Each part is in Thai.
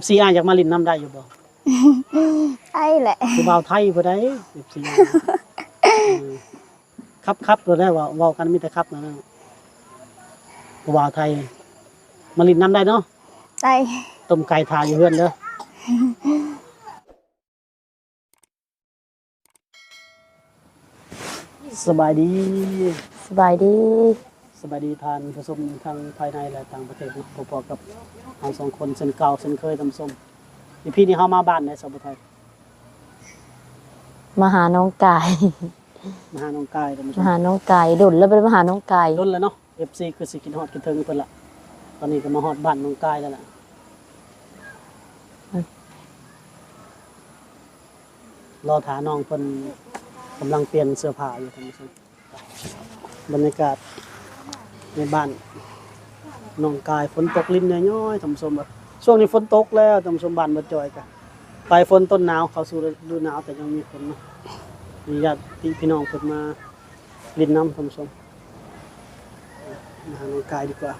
FC อ้ายอยากมาลินน้ำได้อยู่บ่ไอ้แหละคือบ่าวไทยบ่ได้ FC เออครับครับตัวได้ว่าเว้ากันมีแต่ครับนั่นนะบ่าวไทย มาลินน้ำได้เนาะได้ต้มไก่ทาอยู่เฮือนเด้อสบายดี สบายดี สบายดีทานผู้ชมทางภายในและต่างประเทศนะพอๆกับเราสองคนเช่นเก่าเช่นเคยทำส้มอีพี่นี่เฮามาบ้านในสมุทรไทยมาหาน้องกาย มาหาน้องกายท่านผู้ชมามหาน้องกายดุลแล้วไปมาหาน้องกายล้นแล้วเนาะ FC คือสิกินฮอดกินเทิงเพิ่นละตอนนี้ก็มาฮอดบ้านน้องกายแล้วล่ะรอถาน้องเพิ่นกำลังเปลี่ยนเสื้อผ้าอยู่ท่านผู้ชมบรรยากาศ ในบ้านน้องกายฝนตกลิ้นน้อยๆท่านผู้ชมแบบช่วงนี้ฝนตกแล้วท่านผู้ชมบ้านบ่จอยกันปลายฝนต้นหนาวเข้าสู่ฤดูหนาวแต่ยังมีฝนเนาะมีญาติพี่น้องเพิ่นมาลินน้ำท่านผู้ชมมาหาน้องกายดีกว่า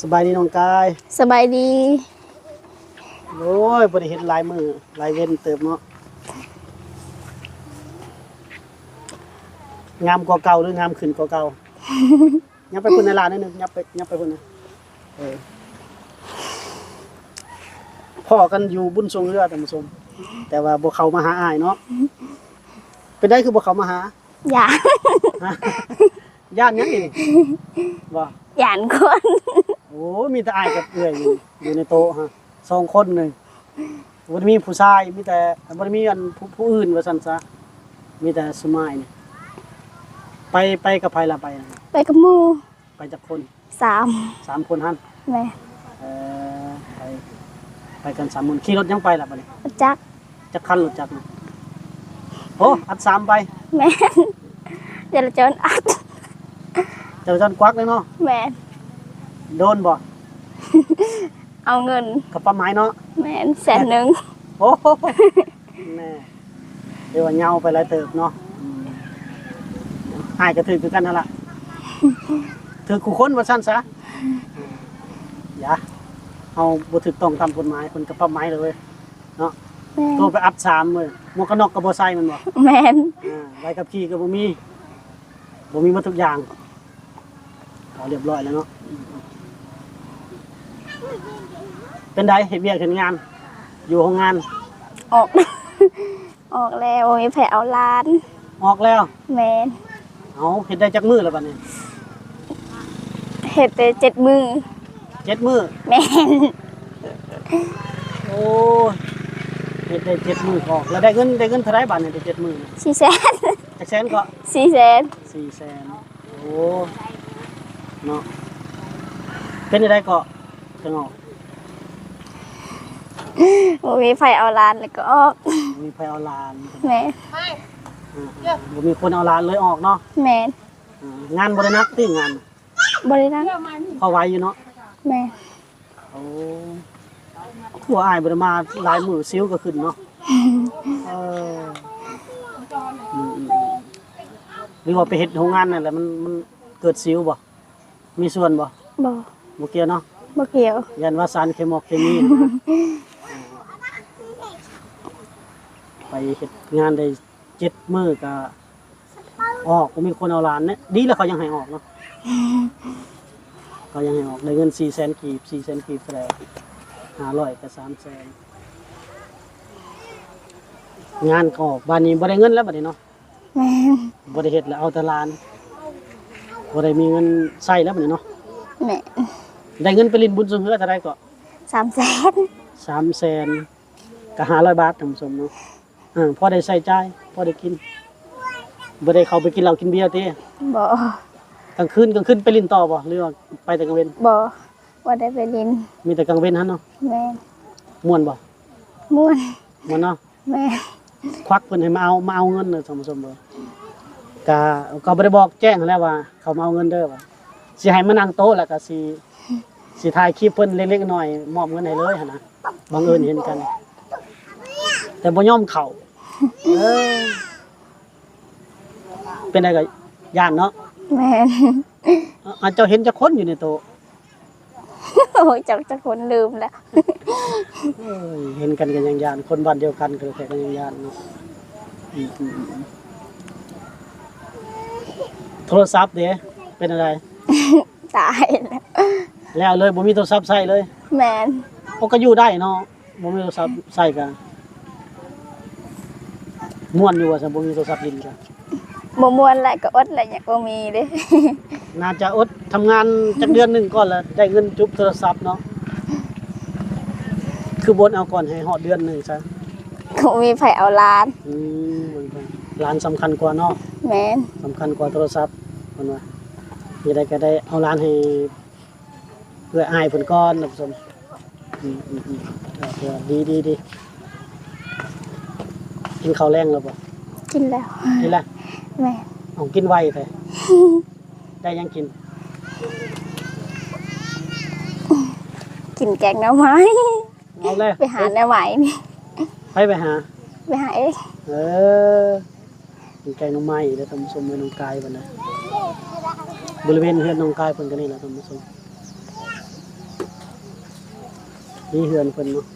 สบายดีน้องกาย สบายดี โอ้ยบริเห็นลายมือลายเว้นเติมเนาะ งามกว่าเก่าหรืองามขึ้นกว่าเก่า ยับไปพุ่นในลานนิดนึงยับไปยับไปพุ่นนะเออพ่อกันอยู่บุญทรงเรือท่านผู้ชมแต่ว่าบ่เขามาหาอายเนาะเป็นได้คือบ่เขามาหาอย่าฮะย่านยังนี่ว่าหยานคนโอ้มีแต่อายกับเอื้อยอยู่อยู่ในโต๊ะฮะสองคนหนึ่งวันมีผู้ชายมีแต่วันมีอันผู้ผู้อื่นว่าซั่นซะมีแต่สมัยนี่ ไปไปกับไผละไปนะไปกับหมูไปจากคนสามสามคนหั่นแม่เอ่อไปไปกันสามคนขี่รถยังไปล่ะบัดนี้จักจักคันรถจักรนะโอ้อัดสามไป แม่นเดี๋ยวเราเจออัดเจ้าจันควักเลยเนาะแม่นโดนบ่เอาเงิน กับป้าไม้เนาะแม่นแสนหนึ่งโอ้โหแม่เดี๋ยวว่าเหงาไปหลายเติบเนาะอืม หายก็ถือคือกันนั่นล่ะถือคู่คนว่าสั้นซะอย่าเอาบ่ถูกต้องตามกฎหมายคนกับป้าไม้เลยเว้ยเนาะแม่นโทรไปอัดสามเลยหมวกกันน็อกก็บ่ใส่มันบ่แม่นอ่าใบขับขี่ก็บ่มีบ่มีหมาทุกอย่างเอาเรียบร้อยแล้วเนาะเป็นไดเฮ็ดเวียกเฮ็ดงาน อยู่โรงงาน ออก ออกแล้วมีแผลเอาล้าน ออกแล้ว แม่น เอาเฮ็ดได้จักมือแล้วบัดนี้เห็ดไปเจ็ดมือเจ็ดมือแม่นโอ้ยเฮ็ดได้เจ็ดมือก็ออกแล้วได้เงินได้เงินเท่าไรบาทเนี่ยได้เจ็ดมือน่ะสี่แสนจักแสนก็สี่แสนสี่แสนโอ้เนาะเป็นได้ก็จังออกบ่มีไผเอาล้านแล้วก็ออกมีไผเอาลาน แม่อ่า บ่มีคนเอาลานเลยออกเนาะแม่นอ่างานบ่ได้นักติงานบริษัทพอไหวอยู่เนาะแม่โอ้หัวอายบ่ได้มาหลายมือซิ้วก็ขึ้นเนาะเอออืมๆๆหรือว่าไปเฮ็ดโรงงานนั่นแหละมันมันเกิดซิ้วบ่มีส่วนบ่บ่บ่เกี่ยวเนาะ บ่เกี่ยวยันว่าสารเคมอกเคมีนะ ไปเฮ็ดงานได้ เจ็ดมื้อก็ออกก็มีคนเอาหลานเนี่ยดีแล้วเขายังให้ออกเนาะเขายังให้ออกได้เงิน400,000กีบ400,000กีบเท่าไหร่500กับ300,000งานก็ออกบ้านนี้บ่ได้เงินแล้วบัดนี้เนาะแม่นบ่ได้เฮ็ดแล้วเอาแต่หลานบ่ได้มีเงินใช้แล้วบัดนี้เนาะแม่นได้เงินไปลินบุญสงเฮือเท่าไหร่ก็สามแสนสามแสนกับห้าร้อยบาทท่านผู้ชมเนาะ อ่าพอได้ใส่ใจายพอได้กินบ่ได้เข้าไปกินเหล้ากินเบียร์ติบ่กลางคืนกลางคืนไปลินต่อบ่หรือว่าไปแต่กลางเว้นบ่ว่าได้ไปลินมีแต่กลางเว้นหั่นเนาะแม่นม่วนบ่ม่วนม่วนเนาะแม่นควักเพิ่นให้มาเอามาเอาเงินเด้อท่านผู้ชมเด้อก็ก็บ่ได้บอกแจ้งหั้นแหล้วว่า เขามาเอาเงินเด้อว่าสิให้มานั่งโต๊ะแล้วก็สิสิถ่ายคลิปเพิ่นเล็กๆน้อยๆมอบเงินให้เลยหั่นนะบังเอิญเห็นกัน แต่บ่ยอมเข้า เอ้ยเป็นไดก็ย่านเนาะแม่นอาจจะเห็นจะคนอยู่ในโต๊ะโอ้ยจักจะคนลืมแล้วเอ้ยเห็นกันกันยังยานคนบ้านเดียวกันก็แค่กันยังยานเนาะอืมอืมอืมโทรศัพท์เด้เป็นอะไร ตายแล้วแล้วเลยบ่มีโทรศัพท์ใช้เลยแมนโอ้ก็อยู่ได้เนาะบ่มีโทรศัพท์ใช้กัน ม่วนอยู่ว่าซั่นบ่มีโทรศัพท์ลินกันบ่มวนแหละก็อดแหละอยากบ่มีเด้ น่าจะอดทำงานจักเดือนหนึงก่อนแล้วได้เงินจุบโทรศัพท์เนาะคือบนเอาก่อนให้ฮอดเดือนหนึงซะก็มีไผเอาล้าน อืมเบิ่งไปร้านสำคัญกว่าเนาะ แมนสำคัญกว่าโทรศัพท์เพิ่นว่ามีได้ก็ได้เอาร้านให้เพื่ออายเพิ่นก่อนนะผู้ชมอืมอืมอืมเออเออดีดีดี กินข้าวแรงแล้วบ่กินแล้ว กินแล้วแม่นเอากินไวแต่ได้ยังกิน กินแกงหน่อไม้เอาเลยไปหาแนวใหม่นี่ไปไปหา ไปหาเองเออกินแกงหน้องไม้เด้อท่านผู้ชมเมืองน้องกายบัดนะบริเวณเฮือนน้องกายเพิ่นก็นี่แหละท่านผู้ชมนี่เฮือนเพิ่นเนาะ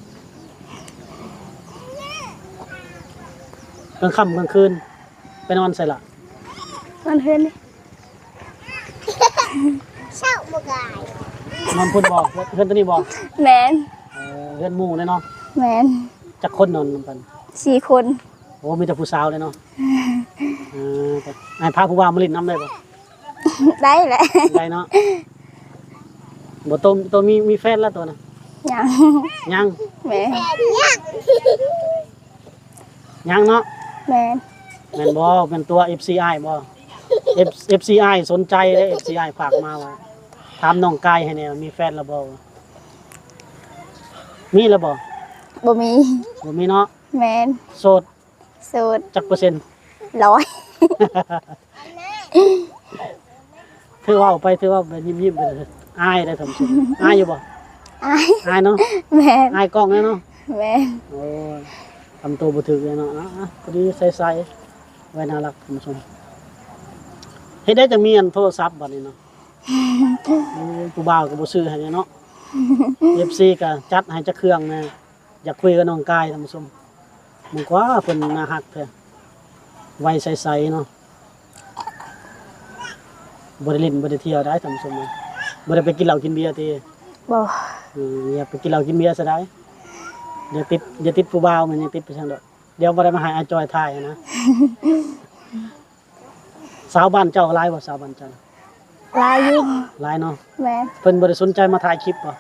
กลางค่ำกลางคืน ไปนอนใส่ละมันเฮือนนี่นอนพุ่นบ่เฮือนตัวนี้บ่แมนเออเฮือนหมู่เลยเนาะแมนจักคนนอนนำกันสี่คนโอ้มีแต่ผู้สาวเลยเนาะเออแต่ไอ้พาผู้บ่าวมาเล่นน้ำได้บ่ได้แหละได้เนาะบ่ตัวตัวมีมีแฟนแล้วตัวน่ะยังยังแมนยังเนาะ แมนแม่นบ่เป็นตัว FCI บ่ F FCI สนใจเด้ FCI ฝากมาว่าถามน้องกายให้แหน่ว่ามีแฟนแล้วบ่มีแล้วบ่บ่มีบ่มีเนาะแมนโสดสูตรจักเปอร์เซ็นต์ ร้อยถือว่าเอาไปถือว่าไปยิ้มๆไปเลยอายได้ท่านผู้ชมอายอยู่บ่อายอายเนาะแมนอายกล้องเลยเนาะแมนโอ้ย ทำตัวบ่ถึกเลยเนาะอะอะพอดีใส่ๆไว้น่ารักท่านผู้ชมเฮ็ดได้จังมีอันโทรศัพท์บัดนี้เนาะอืมผู้บ่าวก็บ่ซื้อให้เนาะ FC ก็จัดให้จักเครื่องแน่อยากคุยกับน้องกายท่านผู้ชมมันกว่าเพิ่นน่าฮักแท้ไว้ใสๆเนาะบ่ได้เล่นบ่ได้เที่ยวได้ท่านผู้ชมเอ้ยบ่ได้ไปกินเหล้ากินเบียร์ติบ่อืมอย่าไปกินเหล้ากินเบียร์ซะได้ เดี๋ยวติดอย่าติดผู้บ่าวมันอย่าติดไปซั่นดอกเดี๋ยวบ่ได้มาให้อาจอยถ่ายนะ สาวบ้านเจ้าหลายบ่สาวบ้านเจ้าลายอยู่หลายเนาะแมนเพิ่นบ่ได้สนใจมาถ่ายคลิปบ่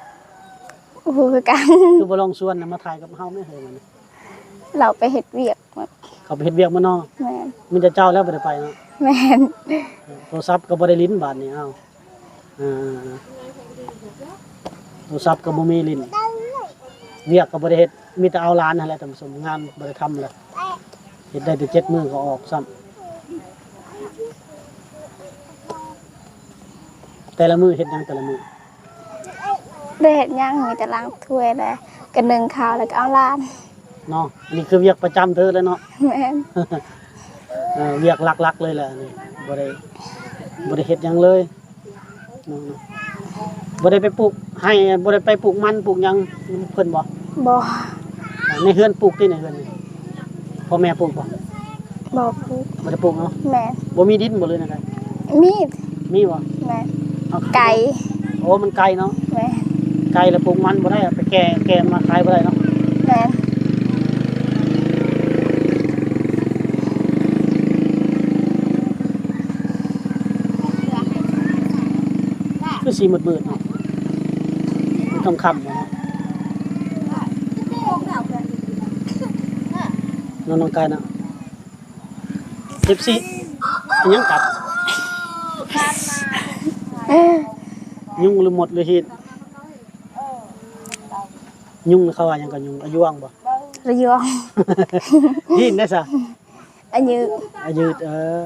โอ้โหคือกัน คือบ่ลองชวนนะมาถ่ายกับเฮาไม่เห็นมันเราไปเฮ็ดเวียกเขาไปเฮ็ดเวียกมาเนาะแมนมีแต่เจ้าแล้วบ่ได้ไปเนาะแมนโทรศัพท์ก็บ่ได้ลิ้นบาดนี้เอ้าอ่าโทรศัพท์ก็บ่มีลิ้น เวียกก็บ่ได้เฮ็ดมีแต่เอาหลานนั่นแหละท่านผู้ชมงานบ่ได้ทำเลยเฮ็ดได้แต่7มื้อก็ออกซ้ำแต่ละมื้อเฮ็ดหยังแต่ละมื้อได้เฮ็ดหยังมีแต่ล้างถ้วยแหละก็นึ่งข้าวแล้วก็เอาล้านเนาะอันนี้คือเวียกประจำเธอเลยเนาะแมนเอ่อเวียกหลักๆเลยแหละนี่บ่ได้บ่ได้เฮ็ดหยังเลยเนาะบ่ได้ไปปลูก ให้บ่ได้ไปปลูกมันปลูกหยังเพิ่นบ่บ่ในเฮือนปลูกที่ในเฮือนนี่พ่อแม่ปลูกบ่บ่พูดบ่ได้ปลูกเนาะแมนบ่มีดินบ่เลยนะครับมีดมีบ่แมนเอาไก่โอ้มันไกลเนาะแมนไกลแล้วปลูกมันบ่ได้เอาไปแก่แก่มาขายบ่ได้เนาะแมนคือสีมืดๆเนาะ ค่ำๆเนาะน้องน้องกายเนาะ14อันยังกัดยุงหรือหมดหรือหิดยุงเขาว่าหยังก็ยุงอายุวังบ่ระยองหินได้ซะอันยืออายุเออ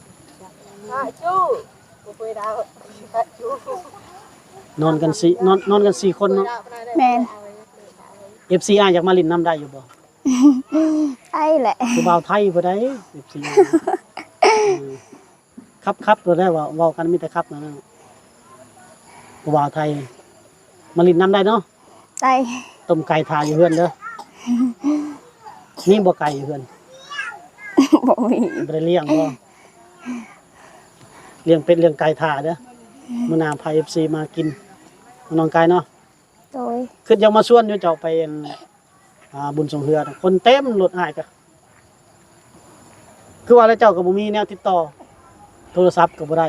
อ นอนกันสี่นอนนอนกันสี่คนเนาะ แมน FCR อยากมาลินน้ำได้อยู่บ่ไอ้แหละคือบ่าวไทยบ่ได้ FCR เออครับครับตัวได้ว่าเว้ากันมีแต่ครับนะผู้บ่าวไทย มาลินน้ำได้เนาะ ได้ต้มไก่ทาอยู่เฮือนเด้อ นี่บ่ไก่อยู่เฮือนบ่มีบ่ได้เลี้ยงบ่ เลี้ยงเป็ดเลี้ยงไก่ทาเด้อมื้อหน้าพา FC มากินน้องไก่เนาะโดยคือยังมาชวนอยู่เจ้าไปอั่นอ่าบุญสงเฮือน่ะคนเต็มรถอ้ายก็คือว่าแล้วเจ้าก็บ่มีแนวติดต่อ โทรศัพท์ก็บ่ได้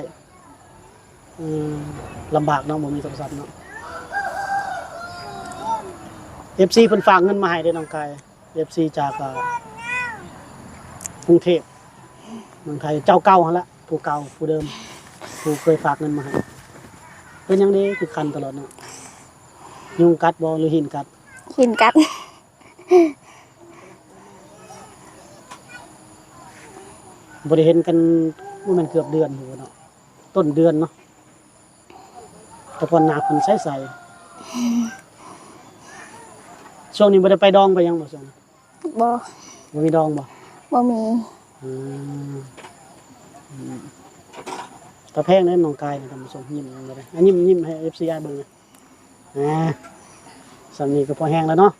อืมลำบากเนาะบ่มีโทรศัพท์เนาะ FC เพิ่นฝากเงินมาให้เด้อน้องกาย FC จากอ่ากรุงเทพเมืองไทยเจ้าเก่าหั่นละ ผู้เก่าผู้เดิม ผู้เคยฝากเงินมาให้เป็นหยังนี้คือคันตลอดเนาะยุงกัดบ่หรือหินกัดกินกันบ่ได้เห็นกันว่ามันเกือบเดือนอยู่เนาะต้นเดือนเนาะแต่ก่อนหนาเพิ่นใสๆช่วงนี้บ่ได้ไปดองไปยังบ่ช่วงนี้บ่บ่มีดองบ่บ่มีอืมอืม ตะแพงนั้นน้องกายนะท่านผู้ชมยิ้มบ่ได้อันยิ้มยิ้มให้ FC อ้ายเบิ่งนะอ่าสำนี้ก็พอแห้งแล้วเนาะ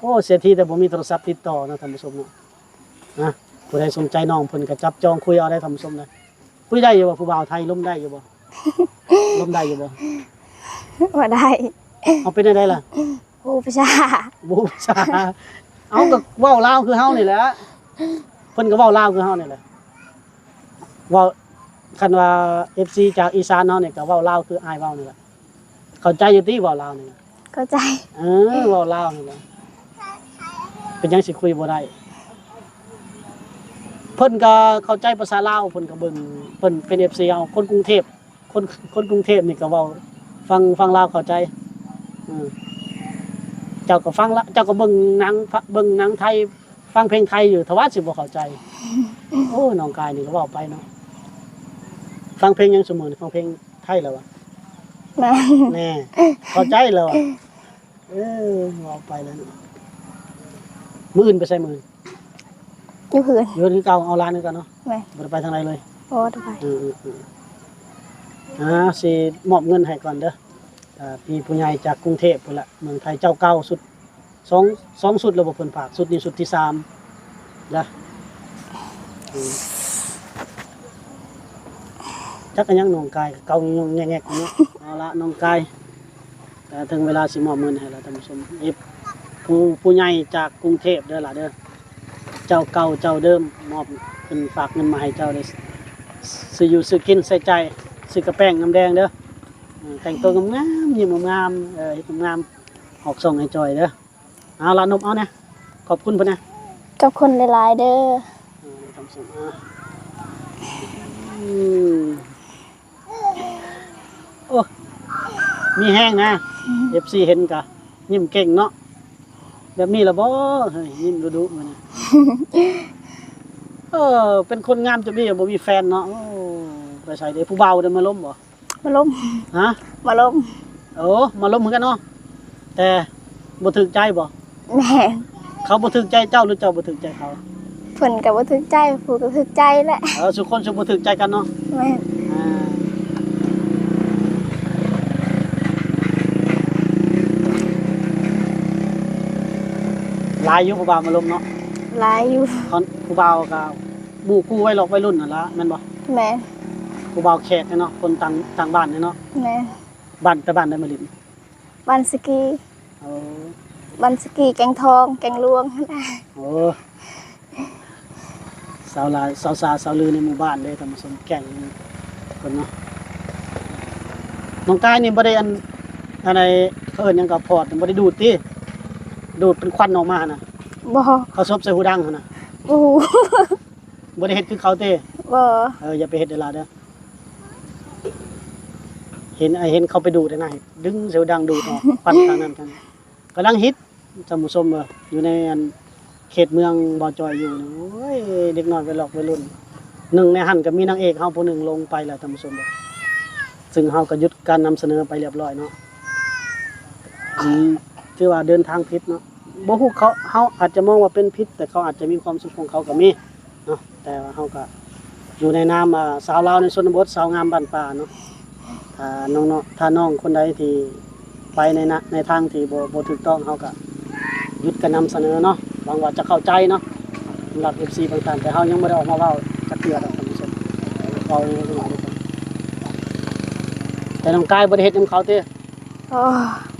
โอ้เสียทีแต่บ่มีโทรศัพท์ติดต่อนะท่านผู้ชมเนาะนะผู้ใดสนใจน้องเพิ่นก็จับจองคุยเอาได้ท่านผู้ชมเลยคุยได้อยู่บ่ผู้บ่าวไทยล้มได้อยู่บ่ล้มได้อยู่บ่บ่ได้เอาเป็นได้ล่ะผู้ประชาบูชาเอาก็เว้าลาวคือเฮานี่แหละเพิ่นก็เว้าลาวคือเฮานี่แหละเว้าคันว่า FC จากอีสานเฮานี่ก็เว้าลาวคืออายเว้านี่แหละเข้าใจอยู่ติเว้าลาวนี่เข้าใจ เออเว้าลาวนี่แหละเป็นหยังสิคุยบ่ได้เพิ่นก็เข้าใจภาษาลาวเพิ่นก็เบิ่งเพิ่นเป็น FC เอาคนกรุงเทพคนคนกรุงเทพนี่ก็เว้าฟังฟังลาวเข้าใจอืมเจ้าก็ฟังละเจ้าก็เบิ่งหนังเบิ่งหนังไทย ฟังเพลงไทยอยู่ทว่าสิบ่เข้าใจ โอ้น้องกายนี่ก็เว้าไปเนาะ ฟังเพลงยังเสมอนี่ฟังเพลงไทยแล้ววะแม่แน่เข้าใจแล้วอะเออเว้าไปแล้วเนาะมื้ออื่นไปใส่มื้ออยู่พื้นอยู่ที่เก่าเอาร้านนึงกันเนาะแม่บ่ได้ไปทางไหนเลยบ่ได้ไปเออๆๆอ่าสิมอบเงินให้ก่อนเด้ออ่าพี่ผู้ใหญ่จากกรุงเทพพุ่นละเมืองไทยเจ้าเก่าสุดสองสองสุดแล้วบ่เพิ่นฝากสุดนี้สุดที่สามนะอืม จักกันยังน้องกายเก่ายังแงกๆอยู่เนาะเอาละน้องกายแต่ถึงเวลาสิมอบเงินให้แล้วท่านผู้ชมเอฟผู้ผู้ใหญ่จากกรุงเทพเด้อล่ะเด้อเจ้าเก่าเจ้าเดิมมอบเพิ่นฝากเงินมาให้เจ้าได้ซื้ออยู่ซื้อกินใส่ใจซื้อกระแป้งน้ำแดงเด้อเออแต่งตัวงามๆยิ้มงามๆเออเฮ็ดงามๆออกส่งให้จอยเด้อเอาละนมเอาเนี่ยขอบคุณเพิ่นนะกับคนหลายๆเด้อเออทำส่งอะอืมโอ้ มีแห้งนะ FC เห็นกะยิ้มเก่งเนาะแบบนี้ละบ่เฮ้ยยิ้มดุๆมาเนี่ยเออ เป็นคนงามจะมีบ่มีแฟนเนาะโอ้ไปใส่เด้ผู้เบาเด้อมาล้มบ่มาล้มฮะมาล้มโอ้มาล้มเหมือนกันเนาะแต่บ่ถึกใจบ่แม่เขาบ่ถึกใจเจ้าหรือเจ้าบ่ถึกใจเขาเพิ่นก็บ่ถึกใจผู้ก็ถึกใจแหละเออสุคนสุบ่ถึกใจกันเนาะแม่ อ่าห ลายอยู่ผู้บ่าวมาล้มเนาะหลายอยู่ตอนผู้บ่าวก็หมู่คู่ไว้หลอกไว้รุ่นนั่นล่ะแม่นบ่แม่ผู้บ่าวแขกเนี่ยเนาะคนต่างต่างบ้านเนี่ยเนาะแม่บ้านแต่บ้านได้มาลินบันสกีเอาบันสกีแกงทอง แกงลวงนั่นน่ะโอ้สาวหลายสาวสาสาวลือในหมู่บ้านเลยทำสมแก่งคนเนาะน้องกายนี่บ่ได้อันอะไรเขาเอิ้นหยังกับพอดบ่ได้ดูดติ ดูดเป็นควันออกมาน่ะบ่เขาซบใส่หูดังหั่นน่ะบ่ฮู้บ่ได้เฮ็ดคือเขาเต้บ่เอออย่าไปเฮ็ดเดยวลาเด้อเห็นไอ้เห็นเขาไปดูดได้นะดึงเสียวดังดูดออกควันทางนั้นกันกำลังฮิตจำผู้ชมเอออยู่ในอันเขตเมืองบ่อจอยอยู่นี่โอ้ยเด็กน้อยไปหลอกไปรุ่นหนึ่งในหันก็มีนางเอกเฮาผู้หนึ่งลงไปแล้วท่านผู้ชมเด้อซึ่งเฮาก็หยุดการนำเสนอไปเรียบร้อยเนาะอืมถือว่าเดินทางผิดเนาะ บ่ฮู้เขาเฮาอาจจะมองว่าเป็นผิดแต่เขาอาจจะมีความสุขของเขาก็มีเนาะแต่ว่าเฮาก็อยู่ในนามอ่าสาวลาวในชนบทสาวงามบ้านป่าเนาะถ้าน้องๆถ้าน้องคนใดที่ไปในนะในทางที่บ่บ่ถูกต้องเฮาก็หยุดกันนำเสนอเนาะหวังว่าจะเข้าใจเนาะสำหรับ FC ต่างๆแต่เฮายังบ่ได้ออกมาเว้าจักเทื่อดอกท่านผู้ชมเว้าเรื่องนี้ก่อนแต่น้องกายบ่ได้เฮ็ดนํเขาติ โอ้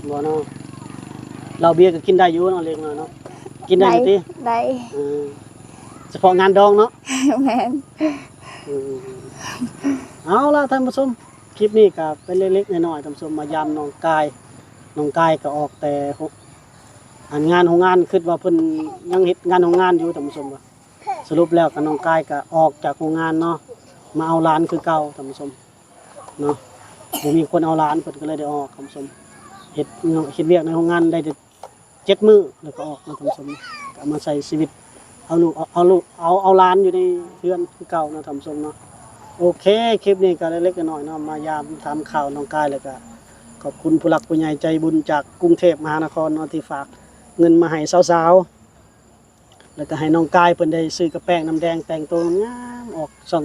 บ่เนาะ เราเบียร์ก็กินได้อยู่เนาะเล็กน้อยเนาะกินได้อยู่ติได้เออเฉพาะงานดองเนาะแม่นอืมเอาล่ะท่านผู้ชมคลิปนี้ก็เป็นเล็กๆน้อยๆท่านผู้ชมมายามน้องกายน้องกายก็ออกแต่หกอันงานของงานคิดว่าเพิ่นยังเฮ็ดงานของงานอยู่ท่านผู้ชมว่าสรุปแล้วก็น้องกายก็ออกจากโรงงานเนาะมาเอาร้านคือเก่าท่านผู้ชมเนาะบ่มีคนเอาร้านเพิ่นก็เลยได้ออกท่านผู้ชมเฮ็ดเฮ็ดเวียกในโรงงานได้แต่ เจ็ดมือแล้วก็ออกมาท่านผู้ชมกมาใช้ชีวิต เอาลูกเอาลูกเอาเอาหลานอยู่ในเรือนคือเก่านะทำทรงเนาะโอเค คลิปนี้ก็เล็กๆน้อยๆเนาะมายามทำข่าวน้องกายเลยก็ขอบคุณผู้หลักผู้ใหญ่ใจบุญจากกรุงเทพมหานครเนาะที่ฝากเงินมาให้สาวๆ แล้วก็ให้น้องกายเพิ่นได้ซื้อกระแป้งน้ำแดงแต่งตัวงามออกส่อง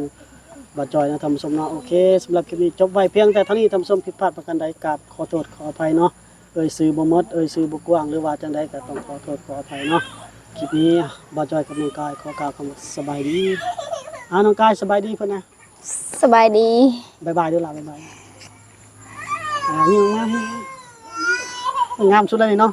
บาจอยนะทำสมเนาะโอเคสำหรับคลิปนี้จบไว้เพียงแต่เท่านี้ทำสมผิดพลาดประการใดกราบขอโทษขออภัยเนาะ เอ่ยซื้อบ่หมดเอ่ยซื้อบ่กว้างหรือว่าจังใดก็ต้องขอโทษขออภัยเนาะคลิปนี้บาจอยกับน้องกายขอกล่าวคำว่าสบายดีอ่าน้องกายสบายดีเพื่อนนะสบายดีบายบายด้วยล่ะบายบายอ่านี่งามงามสุดเลยเนาะ